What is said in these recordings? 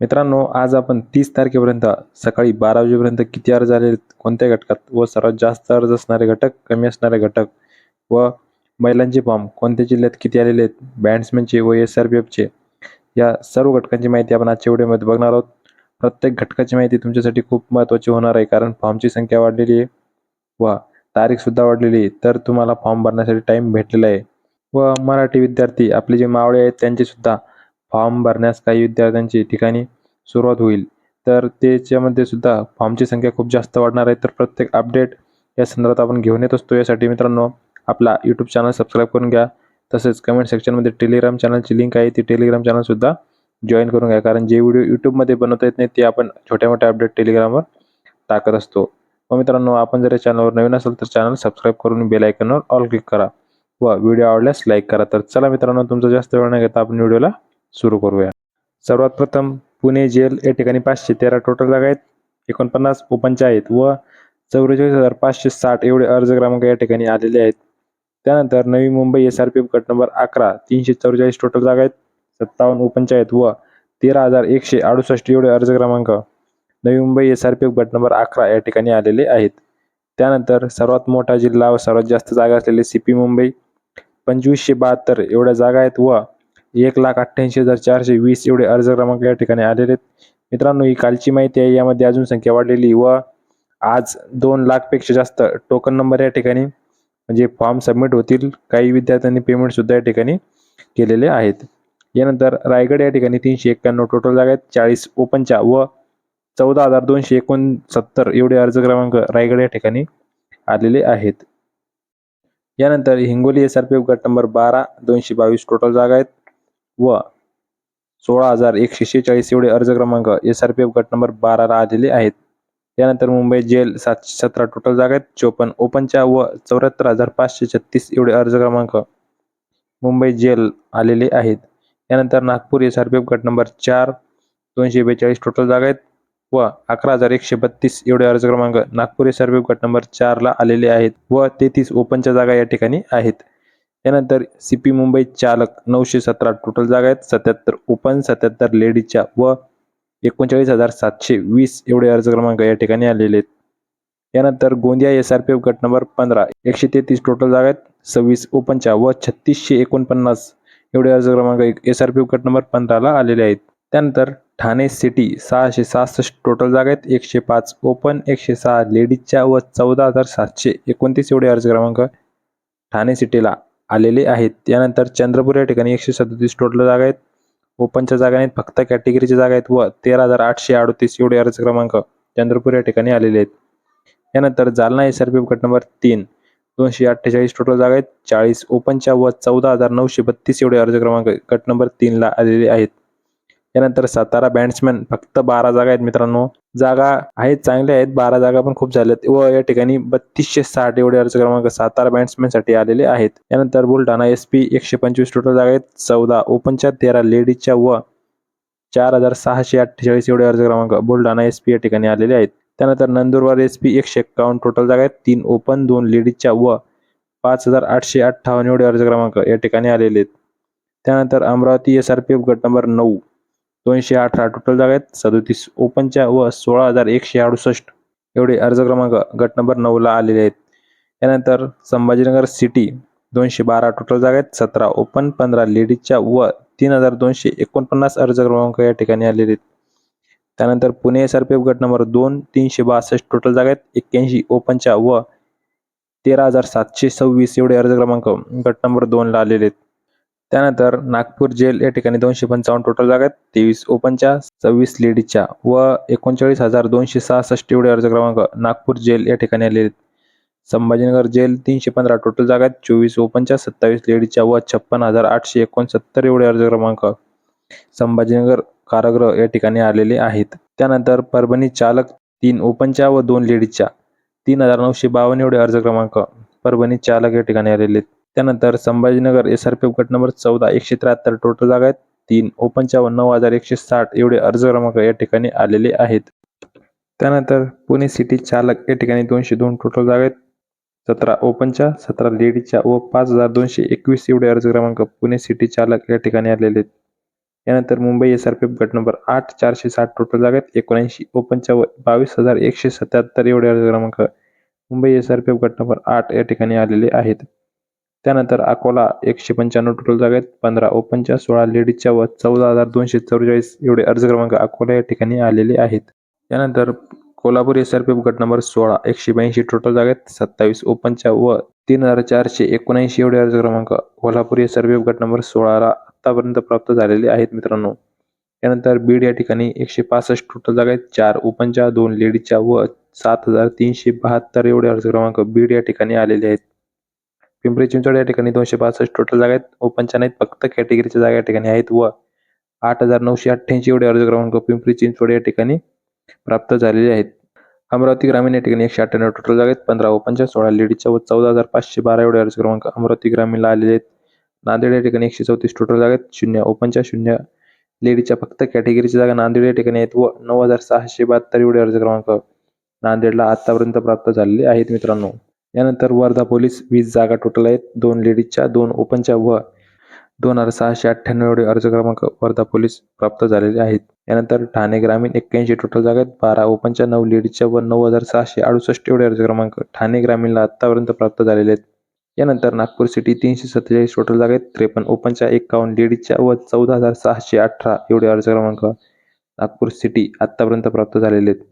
मित्रांनो आज आपण तीस तारखेपर्यंत सकाळी बारा वाजेपर्यंत किती अर्ज आले कोणत्या घटकात व सर्वात जास्त अर्ज असणारे घटक कमी असणारे घटक व महिलांचे फॉर्म कोणत्या जिल्ह्यात किती आलेले आहेत बॅट्समॅनचे व एस आर पी एफचे या सर्व घटकांची माहिती आपण आजच्या व्हिडिओमध्ये बघणार आहोत. प्रत्येक घटकाची माहिती तुमच्यासाठी खूप महत्त्वाची होणार आहे कारण फॉर्मची संख्या वाढलेली आहे व तारीखसुद्धा वाढलेली आहे तर तुम्हाला फॉर्म भरण्यासाठी टाईम भेटलेला आहे. व मराठी विद्यार्थी आपले जे मावळे आहेत त्यांचेसुद्धा फॉर्म भरण्यास काही विद्यार्थ्यांची ठिकाणी सुरुवात होईल. तर त्याच्यामध्ये सुद्धा फॉर्मची संख्या खूप जास्त वाढणार आहे. तर प्रत्येक अपडेट या संदर्भात आपण घेऊन येत असतो. यासाठी मित्रांनो आपला यूट्यूब चॅनल सबस्क्राईब करून घ्या. तसेच कमेंट सेक्शनमध्ये टेलिग्राम चॅनलची लिंक आहे. ती टेलिग्राम चॅनलसुद्धा जॉईन करून घ्या. कारण जे व्हिडिओ यूट्यूबमध्ये बनवता येत नाही ते आपण छोट्या मोठ्या अपडेट टेलिग्रामवर टाकत असतो. व मित्रांनो आपण जर या चॅनलवर नवीन असेल तर चॅनल सबस्क्राईब करून बेल आयकनवर ऑल क्लिक करा. व व्हिडिओ आवडल्यास लाईक करा. तर चला मित्रांनो तुमचा जास्त वेळ न घेता आपण व्हिडिओला सुरू करूया. सर्वात प्रथम पुणे जेल या ठिकाणी पाचशे तेरा टोटल जागा आहेत. एकोणपन्नास ओपनच्या आहेत व चौवेचाळीस हजार पाचशे साठ एवढे अर्ज क्रमांक या ठिकाणी आलेले आहेत. त्यानंतर Navi Mumbai S R P F गट नंबर अकरा तीनशे चौवेचाळीस टोटल जागा आहेत. सत्तावन्न ओपनच्या आहेत व तेरा हजार एकशे अडुसष्ट एवढे अर्ज क्रमांक Navi Mumbai S R P F गट नंबर अकरा या ठिकाणी आलेले आहेत. त्यानंतर सर्वात मोठा जिल्हा व सर्वात जास्त जागा असलेले सी पी मुंबई पंचवीसशे बहात्तर एवढ्या जागा आहेत व एक लाख अठ्ठ्याऐंशी हजार चारशे वीस एवढे अर्ज क्रमांक या ठिकाणी आलेले आहेत. मित्रांनो ही कालची माहिती आहे. यामध्ये अजून संख्या वाढलेली व आज दोन लाखपेक्षा जास्त टोकन नंबर या ठिकाणी म्हणजे फॉर्म सबमिट होतील. काही विद्यार्थ्यांनी पेमेंटसुद्धा या ठिकाणी केलेले आहेत. यानंतर रायगड या ठिकाणी तीनशे एक्क्याण्णव टोटल जागा आहेत. चाळीस ओपनच्या व चौदा हजार दोनशे एकोणसत्तर एवढे अर्ज क्रमांक रायगड या ठिकाणी आलेले आहेत. यानंतर Hingoli S R P F गट नंबर बारा दोनशे बावीस टोटल जागा आहेत. व सोळा हजार एकशे शेहेचाळीस एवढे अर्ज क्रमांक एस आर पी एफ गट नंबर बाराला आलेले आहेत. त्यानंतर मुंबई जेल सातशे सतरा टोटल जागा आहेत. चोपन्न ओपनच्या व चौऱ्याहत्तर हजार पाचशे छत्तीस एवढे अर्ज क्रमांक मुंबई जेल आलेले आहेत. त्यानंतर Nagpur S R P F गट नंबर चार दोनशे बेचाळीस टोटल जागा आहेत व अकरा हजार एकशे बत्तीस एवढे अर्ज क्रमांक Nagpur S R P F गट नंबर चारला आलेले आहेत व तेहतीस ओपनच्या जागा या ठिकाणी आहेत. त्यानंतर सी पी मुंबई चालक नऊशे सतरा टोटल जागा आहेत. सत्याहत्तर ओपन सत्याहत्तर लेडीजच्या व एकोणचाळीस हजार सातशे वीस एवढे अर्ज क्रमांक या ठिकाणी आलेले आहेत. यानंतर Gondia S R P F गट नंबर पंधरा एकशे तेहतीस टोटल जागा आहेत. सव्वीस ओपनच्या व छत्तीसशे एकोणपन्नास एवढे अर्ज क्रमांक एस आर पी एफ गट नंबर पंधराला आलेले आहेत. त्यानंतर ठाणे सिटी सहाशे सहासष्ट टोटल जागा आहेत. एकशे पाच ओपन एकशे सहा लेडीजच्या व चौदा हजार सातशे एकोणतीस एवढे अर्ज क्रमांक ठाणे सिटीला आलेले आहेत. त्यानंतर चंद्रपूर या ठिकाणी एकशे सदतीस टोटल जागा आहेत. ओपनच्या जागा आहेत फक्त कॅटेगरीच्या जागा आहेत. व तेरा हजार आठशे अडतीस एवढे अर्ज क्रमांक चंद्रपूर या ठिकाणी आलेले आहेत. यानंतर जालना एस आर पी गट नंबर तीन दोनशे अठ्ठेचाळीस टोटल जागा आहेत. चाळीस ओपनच्या व चौदा हजार नऊशे बत्तीस एवढे अर्ज क्रमांक गट नंबर तीनला आलेले आहेत. यानंतर सातारा बॅट्समॅन फक्त बारा जागा आहेत मित्रांनो. जागा आहेत चांगल्या आहेत बारा जागा पण खूप झाल्यात व या ठिकाणी बत्तीसशे साठ एवढे अर्ज क्रमांक सातारा बॅट्समॅनसाठी आलेले आहेत. यानंतर बुलढाणा एस पी एकशे पंचवीस टोटल जागा आहेत चौदा ओपनच्या तेरा लेडीजच्या व चार हजार सहाशे अठ्ठेचाळीस एवढे अर्ज क्रमांक बुलढाणा एस पी या ठिकाणी आलेले आहेत. त्यानंतर नंदुरबार एस पी एकशे एक्कावन्न टोटल जागा आहेत तीन ओपन दोन लेडीजच्या व पाच हजार आठशे अठ्ठावन्न एवढे अर्ज क्रमांक या ठिकाणी आलेले आहेत. त्यानंतर Amravati S R P F गट नंबर नऊ. दोनशे अठरा टोटल जागा आहेत. सदोतीस ओपनच्या व सोळा हजार एकशे अडुसष्ट एवढे अर्ज क्रमांक गट नंबर नऊला आलेले आहेत. त्यानंतर संभाजीनगर सिटी दोनशे बारा टोटल जागा आहेत. सतरा ओपन पंधरा लेडीजच्या व तीन हजार दोनशे एकोणपन्नास अर्ज क्रमांक या ठिकाणी आलेले आहेत. त्यानंतर Pune S R P F गट नंबर दोन तीनशे बासष्ट टोटल जागा आहेत. एक्क्याऐंशी ओपनच्या व तेरा हजार सातशे सव्वीस एवढे अर्ज क्रमांक गट नंबर दोनला आलेले आहेत. त्यानंतर नागपूर जेल या ठिकाणी दोनशे पंचावन्न टोटल जागा आहेत. तेवीस ओपनच्या सव्वीस लेडीजच्या व एकोणचाळीस हजार दोनशे सहासष्ट एवढे अर्ज क्रमांक नागपूर जेल या ठिकाणी आलेले आहेत. संभाजीनगर जेल तीनशे पंधरा टोटल जागा आहेत. चोवीस ओपनच्या सत्तावीस लेडीजच्या व छप्पन हजार आठशे एकोणसत्तर एवढे अर्ज क्रमांक संभाजीनगर कारागृह या ठिकाणी आलेले आहेत. त्यानंतर परभणी चालक तीन ओपनच्या व दोन लेडीजच्या तीन हजार नऊशे बावन्न एवढे अर्ज क्रमांक परभणी चालक या ठिकाणी आलेले आहेत. त्यानंतर Sambhajinagar S R P F गट नंबर चौदा एकशे त्र्याहत्तर टोटल जागा आहेत. तीन ओपनच्यावर नऊ हजार एकशे साठ एवढे अर्ज क्रमांक या ठिकाणी आलेले आहेत. त्यानंतर पुणे सिटी चालक या ठिकाणी दोनशे दोन टोटल जागा आहेत. सतरा ओपनच्या सतरा लेडीजच्या व पाच हजार दोनशे एकवीस एवढे अर्ज क्रमांक पुणे सिटी चालक या ठिकाणी आलेले आहेत. यानंतर Mumbai S R P F गट नंबर आठ चारशे साठ टोटल जागा आहेत. एकोणऐंशी ओपनच्या व बावीस हजार एकशे सत्याहत्तर एवढे अर्ज क्रमांक Mumbai S R P F गट नंबर आठ या ठिकाणी आलेले आहेत. त्यानंतर अकोला एकशे पंच्याण्णव टोटल जागा आहेत. पंधरा ओपनच्या सोळा लेडीजच्या व चौदा हजार दोनशे चौवेचाळीस एवढे अर्ज क्रमांक अकोला या ठिकाणी आलेले आहेत. त्यानंतर कोल्हापूर एस आर पी गट नंबर सोळा एकशे ब्याऐंशी टोटल जागा आहेत. सत्तावीस ओपनच्या व तीन हजार चारशे एकोणऐंशी एवढे अर्ज क्रमांक कोल्हापूर एस आर पी गट नंबर सोळाला आतापर्यंत प्राप्त झालेले आहेत मित्रांनो. त्यानंतर बीड या ठिकाणी एकशे पासष्ट टोटल जागा आहेत. चार ओपनच्या दोन लेडीजच्या व सात हजार तीनशे बहात्तर एवढे अर्ज क्रमांक बीड या ठिकाणी आलेले आहेत. पिंपरी चिंचवड या ठिकाणी दोनशे पासष्ट टोटल जागा आहेत. ओपनच्या नाहीत फक्त कॅटेगरीच्या जागा या ठिकाणी आहेत व आठ हजार नऊशे अठ्ठ्याऐंशी एवढे अर्ज क्रमांक पिंपरी चिंचवड या ठिकाणी प्राप्त झालेले आहेत. अमरावती ग्रामीण या ठिकाणी एकशे अठ्ठ्याण्णव टोटल जागा आहेत. पंधरा ओपनच्या सोळा लेडीजच्या व चौदा हजार पाचशे बारा एवढे अर्ज क्रमांक अमरावती ग्रामीणला आलेले आहेत. नांदेड या ठिकाणी एकशे चौतीस टोटल जागा आहेत. शून्य ओपनच्या शून्य लेडीजच्या फक्त कॅटेगरीच्या जागा नांदेड या ठिकाणी आहेत व नऊ हजार सहाशे बहात्तर एवढे अर्ज क्रमांक नांदेडला आतापर्यंत प्राप्त झालेले आहेत मित्रांनो. यानंतर वर्धा पोलीस वीस जागा टोटल आहेत. दोन लेडीजच्या दोन ओपनच्या व दोन हजार सहाशे अठ्ठ्याण्णव एवढे अर्ज क्रमांक वर्धा पोलीस प्राप्त झालेले आहेत. यानंतर ठाणे ग्रामीण एक्क्याऐंशी टोटल जागा आहेत. बारा ओपनच्या नऊ लेडीजच्या व नऊ हजार सहाशे अडुसष्ट एवढे अर्ज क्रमांक ठाणे ग्रामीणला आत्तापर्यंत प्राप्त झालेले आहेत. यानंतर नागपूर सिटी तीनशे सत्तेचाळीस टोटल जागा आहेत. त्रेपन्न ओपनच्या एकावन्न लेडीजच्या व चौदा हजार सहाशे अठरा एवढे अर्ज क्रमांक नागपूर सिटी आत्तापर्यंत प्राप्त झालेले आहेत.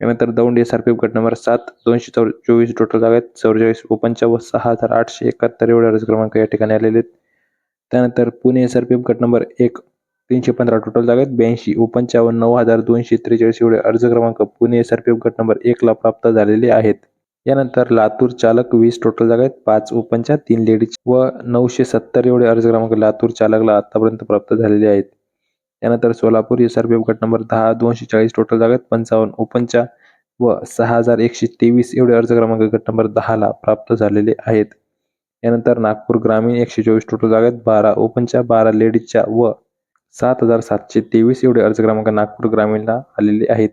यानंतर Daund S R P F गट नंबर सात दोनशे चौ चोवीस टोटल जागा आहेत चौवेचाळीस ओपनच्या व सहा हजार आठशे एकाहत्तर एवढे अर्ज क्रमांक या ठिकाणी आलेले आहेत. त्यानंतर Pune S R P F गट नंबर एक तीनशे पंधरा टोटल जागा आहेत ब्याऐंशी ओपनच्या व नऊ हजार दोनशे त्रेचाळीस एवढे अर्ज क्रमांक Pune S R P F गट नंबर एकला प्राप्त झालेले आहेत. यानंतर लातूर चालक वीस टोटल जागा आहेत पाच ओपनच्या तीन लेडीज व नऊशे सत्तर एवढे अर्ज क्रमांक लातूर चालकला आतापर्यंत प्राप्त झालेले आहेत. त्यानंतर Solapur S R P F गट नंबर दहा दोनशे चाळीस टोटल जागेत पंचावन्न ओपनच्या व सहा हजार एकशे तेवीस एवढे अर्ज क्रमांक गट नंबर दहाला प्राप्त झालेले आहेत. यानंतर नागपूर ग्रामीण एकशे चोवीस टोटल जागेत बारा ओपनच्या बारा लेडीजच्या व सात हजार सातशे तेवीस एवढे अर्ज क्रमांक नागपूर ग्रामीणला आलेले आहेत.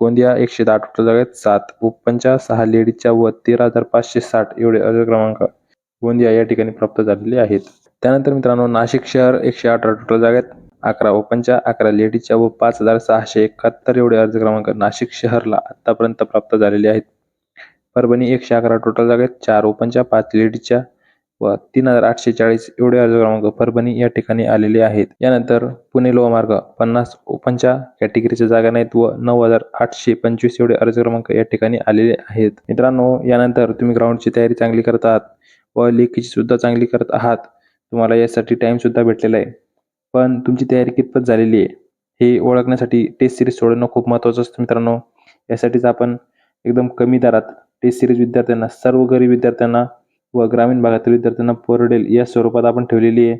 गोंदिया एकशे दहा टोटल जागेत सात ओपनच्या सहा लेडीजच्या व तेरा हजार पाचशे साठ एवढे अर्ज क्रमांक गोंदिया या ठिकाणी प्राप्त झालेले आहेत. त्यानंतर मित्रांनो नाशिक शहर एकशे अठरा टोटल जागेत आहेत अकरा ओपनच्या अकरा लेडीजच्या व पाच हजार सहाशे एकाहत्तर एवढे अर्ज क्रमांक नाशिक शहरला आतापर्यंत प्राप्त झालेले आहेत. परभणी एकशे अकरा टोटल जागा आहेत चार ओपनच्या पाच लेडीजच्या व तीन हजार आठशे चाळीस एवढे अर्ज क्रमांक परभणी या ठिकाणी आलेले आहेत. यानंतर पुणे लोहमार्ग पन्नास ओपनच्या कॅटेगरीच्या जागा नाहीत व नऊ हजार आठशे पंचवीस एवढे अर्ज क्रमांक या ठिकाणी आलेले आहेत. मित्रांनो यानंतर तुम्ही ग्राउंडची तयारी चांगली करत आहात व लेखीची सुद्धा चांगली करत आहात. तुम्हाला यासाठी टाइम सुद्धा भेटलेला आहे. पण तुमची तयारी कितपत झालेली आहे? हे ओळखण्यासाठी टेस्ट सिरीज सोडवणं खूप महत्त्वाचं असतं मित्रांनो. यासाठीच आपण एकदम कमी दरात टेस्ट सिरीज विद्यार्थ्यांना सर्व गरीब विद्यार्थ्यांना व ग्रामीण भागातील विद्यार्थ्यांना परवडेल या स्वरूपात आपण ठेवलेली आहे.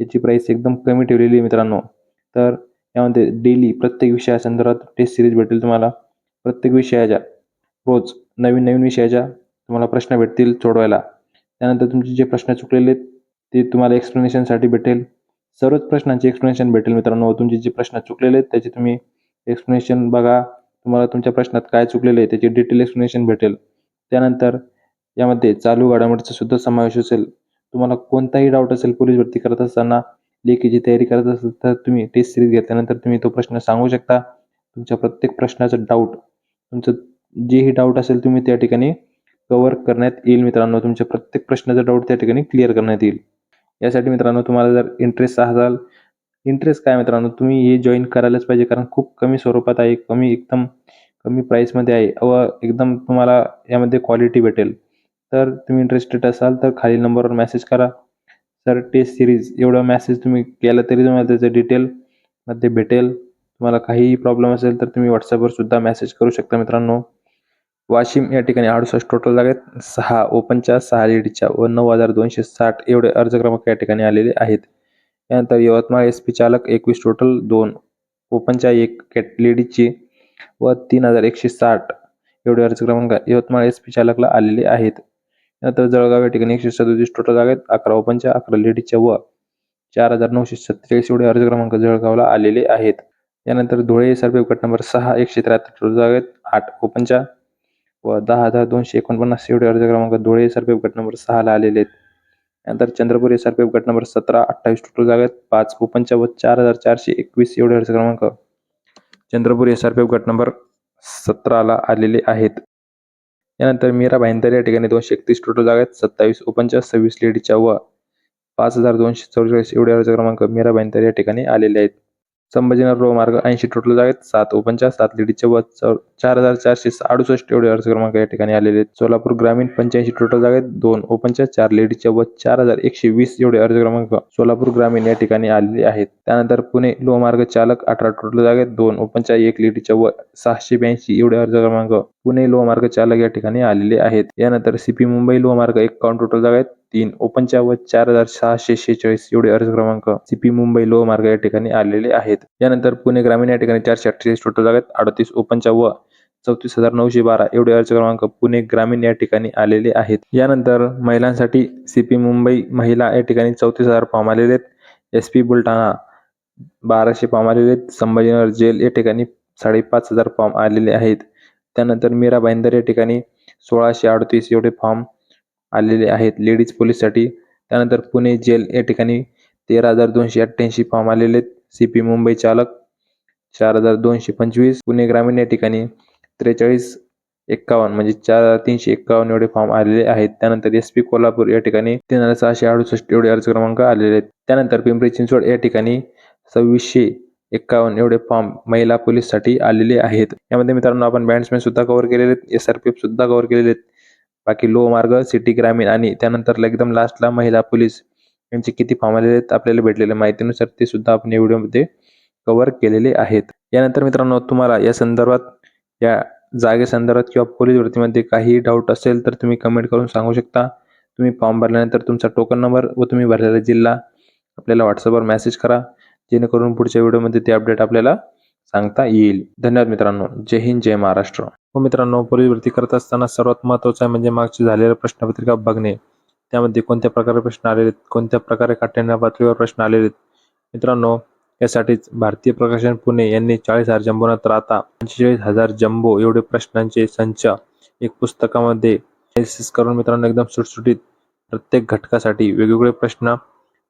याची प्राईस एकदम कमी ठेवलेली आहे मित्रांनो. तर यामध्ये डेली प्रत्येक विषयासंदर्भात टेस्ट सिरीज भेटेल तुम्हाला. प्रत्येक विषयाच्या रोज नवीन नवीन विषयाच्या तुम्हाला प्रश्न भेटतील सोडवायला. त्यानंतर तुमचे जे प्रश्न चुकलेले आहेत ते तुम्हाला एक्सप्लेनेशनसाठी भेटेल. सर्वच प्रश्नांचे एक्सप्लेनेशन भेटेल मित्रांनो. तुमचे जे प्रश्न चुकलेले आहेत त्याचे तुम्ही एक्सप्लेनेशन बघा. तुम्हाला तुमच्या प्रश्नात काय चुकलेलं आहे त्याचे डिटेल एक्सप्लेनेशन भेटेल. त्यानंतर यामध्ये चालू घडामोडीचा सुद्धा समावेश असेल. तुम्हाला कोणताही डाऊट असेल पोलीस भरती करत असताना लेखीची तयारी करत असेल तर तुम्ही टेस्ट सिरीज घेतल्यानंतर तुम्ही तो प्रश्न सांगू शकता. तुमच्या प्रत्येक प्रश्नाचं डाऊट तुमचं जेही डाऊट असेल तुम्ही त्या ठिकाणी कवर करण्यात येईल मित्रांनो. तुमच्या प्रत्येक प्रश्नाचा डाऊट त्या ठिकाणी क्लिअर करण्यात येईल. यासाठी मित्रांनो तुम्हाला जर इंटरेस्ट असाल इंटरेस्ट काय मित्रांनो तुम्ही हे जॉईन करायलाच पाहिजे कारण खूप कमी स्वरूपात आहे कमी एकदम कमी प्राईसमध्ये आहे व एकदम तुम्हाला यामध्ये क्वालिटी भेटेल. तर तुम्ही इंटरेस्टेड असाल तर खालील नंबरवर मेसेज करा. सर टेस्ट सिरीज एवढं मेसेज तुम्ही केला तरी तुम्हाला त्याचं डिटेलमध्ये भेटेल. तुम्हाला काहीही प्रॉब्लेम असेल तर तुम्ही व्हॉट्सअपवर सुद्धा मेसेज करू शकता मित्रांनो. वाशिम या ठिकाणी अडुसष्ट टोटल जागा आहेत. सहा ओपनच्या सहा लेडीच्या व नऊ हजार दोनशे साठ एवढे अर्ज क्रमांक या ठिकाणी आलेले आहेत. यानंतर यवतमाळ एस पी चालक एकवीस टोटल दोन ओपनच्या एक कॅट लेडीजची व तीन हजार एकशे साठ एवढे अर्ज क्रमांक यवतमाळ एस पी चालकला आलेले आहेत. यानंतर जळगाव या ठिकाणी एकशे सदोतीस टोटल जागा आहेत. अकरा ओपनच्या अकरा लेडीजच्या व चार हजार नऊशे सत्तेचाळीस एवढे अर्ज क्रमांक जळगावला आलेले आहेत. यानंतर धुळे सर्वे गट नंबर सहा एकशे त्र्याहत्तर टोटल जागा आहेत. आठ ओपनच्या व दहा हजार दोनशे एकोणपन्नास एवढे अर्ज क्रमांक धुळे सर्वे गट नंबर सहाला आलेले आहेत. त्यानंतर Chandrapur S R P F गट नंबर सतरा अठ्ठावीस टोटल जागा आहेत पाच पंचावन्न व चार हजार चारशे एकवीस एवढे अर्ज क्रमांक Chandrapur S R P F गट नंबर सतराला आलेले आहेत. यानंतर मीरा भाईंदर या ठिकाणी दोनशे एकतीस टोटल जागा आहेत सत्तावीस ओपनच्या सव्वीस लेडीच्या व पाच हजार दोनशे चौवेचाळीस एवढे अर्ज क्रमांक मीरा भाईंदर या ठिकाणी आलेले आहेत. संभाजीनगर रोमार्ग ऐंशी टोटल जागेत आहेत सात ओपनच्या सात लेडीच्या व चौ चार हजार चारशे अडुसष्ट एवढे अर्ज क्रमांक या ठिकाणी आलेले आहेत. सोलापूर ग्रामीण पंच्याऐंशी टोटल जागेत दोन ओपनच्या चार लेडीच्या व चार हजार एकशे वीस एवढे अर्ज क्रमांक सोलापूर ग्रामीण या ठिकाणी आलेले आहेत. त्यानंतर पुणे लोहमार्ग चालक अठरा टोटल जागेत दोन ओपनच्या एक लेडीच्या व सहाशे ब्याऐंशी एवढे अर्ज क्रमांक पुणे लोहमार्ग चालक या ठिकाणी आलेले आहेत. यानंतर सीपी मुंबई लोहमार्ग एकावन्न टोटल जागा तीन ओपनच्या व चार हजार सहाशे शेहेचाळीस एवढे अर्ज क्रमांक सीपी मुंबई लोह मार्ग या ठिकाणी आलेले आहेत. यानंतर पुणे ग्रामीण या ठिकाणी चारशे अठ्ठेचाळीस टोटल जागेत अडतीस ओपनच्या व चौतीस हजार नऊशे बारा एवढे अर्ज क्रमांक पुणे ग्रामीण या ठिकाणी आलेले आहेत. यानंतर महिलांसाठी सीपी मुंबई महिला या ठिकाणी चौतीस हजार फॉर्म आलेले आहेत. एस पी बुलढाणा बाराशे फॉर्म आलेले आहेत. संभाजीनगर जेल या ठिकाणी साडेपाच हजार फॉर्म आलेले आहेत. त्यानंतर मीरा भाईंदर या ठिकाणी सोळाशे अडतीस एवढे फॉर्म आलेले आहेत. लेडीज पोलीससाठी त्यानंतर पुणे जेल या ठिकाणी तेरा हजार दोनशे अठ्ठ्याऐंशी फॉर्म आलेले आहेत. सी पी मुंबई चालक चार हजार दोनशे पंचवीस. पुणे ग्रामीण या ठिकाणी त्रेचाळीस एक्कावन्न म्हणजे चार हजार तीनशे एक्कावन्न एवढे फॉर्म आलेले आहेत. त्यानंतर एस पी कोल्हापूर या ठिकाणी तीन हजार सहाशे अडुसष्ट एवढे अर्ज क्रमांक आलेले आहेत. त्यानंतर पिंपरी चिंचवड या ठिकाणी सव्वीसशे एक्कावन्न एवढे फॉर्म महिला पोलीससाठी आलेले आहेत. यामध्ये मित्रांनो आपण बँड्समॅन सुद्धा कव्हर केलेले आहेत. एस आर पी एफ सुद्धा कव्हर केलेले आहेत. बाकी लो मार्ग सिटी ग्रामीण आणि त्यानंतर एकदम लास्टला महिला पोलीस यांचे किती फॉर्म आलेले आहेत आपल्याला भेटलेल्या माहितीनुसार ते सुद्धा आपण या व्हिडिओमध्ये कव्हर केलेले आहेत. यानंतर मित्रांनो तुम्हाला या संदर्भात या जागेसंदर्भात किंवा पोलीस भरतीमध्ये काही डाऊट असेल तर तुम्ही कमेंट करून सांगू शकता. तुम्ही फॉर्म भरल्यानंतर तुमचा टोकन नंबर व तुम्ही भरलेला जिल्हा आपल्याला व्हॉट्सअपवर मेसेज करा. जेणेकरून पुढच्या व्हिडिओमध्ये ते अपडेट आपल्याला सांगता येईल. धन्यवाद मित्रांनो. जय हिंद जय महाराष्ट्र. हो मित्रांनो पोलीस भरती करत असताना सर्वात महत्वाचं आहे म्हणजे मागची झालेल्या प्रश्नपत्रिका बघणे. त्यामध्ये कोणत्या प्रकारे प्रश्न आलेले आहेत? कोणत्या प्रकारे काठ्याण्या पातळीवर प्रश्न आलेले आहेत? मित्रांनो यासाठीच भारतीय प्रकाशन पुणे यांनी चाळीस हजार जम्बो तर आता पंचेचाळीस हजार जम्बो एवढे प्रश्नांचे संच एक पुस्तकामध्ये करून मित्रांनो एकदम सुटसुटीत प्रत्येक घटकासाठी वेगवेगळे प्रश्न